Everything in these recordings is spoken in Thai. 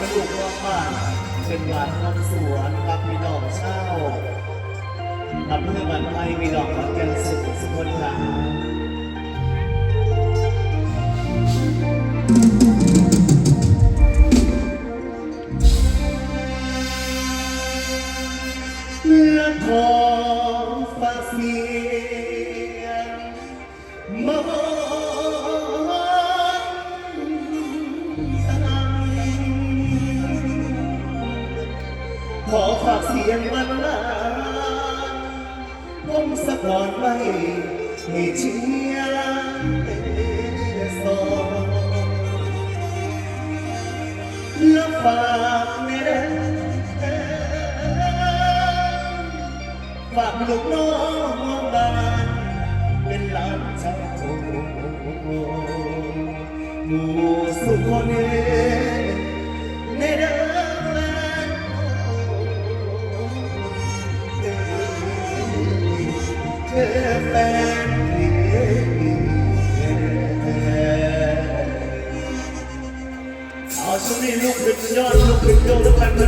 กระกวัวเป็นหวานลำสวนรับมีดอกเช่าอำเพื่อบันไทยมีดอกขอนแก่นสุขสุขคนหาเมื่อพอ ลอดไม่ให้เชียร์เป็นสองแล้วฝากแม่ฝากลูกน้องบ้านเป็นหลานชายหมู่สุขคนเอ Look at the look at the dark, look at the dark.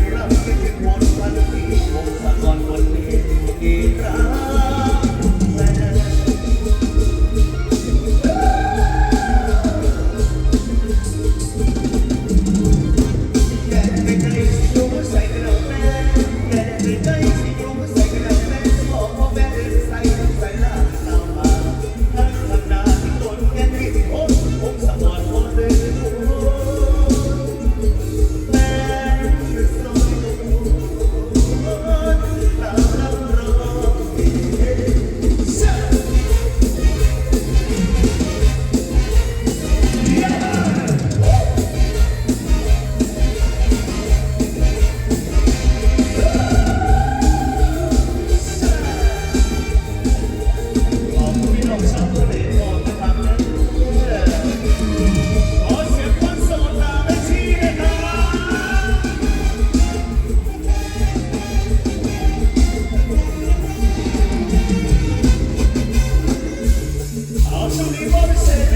não.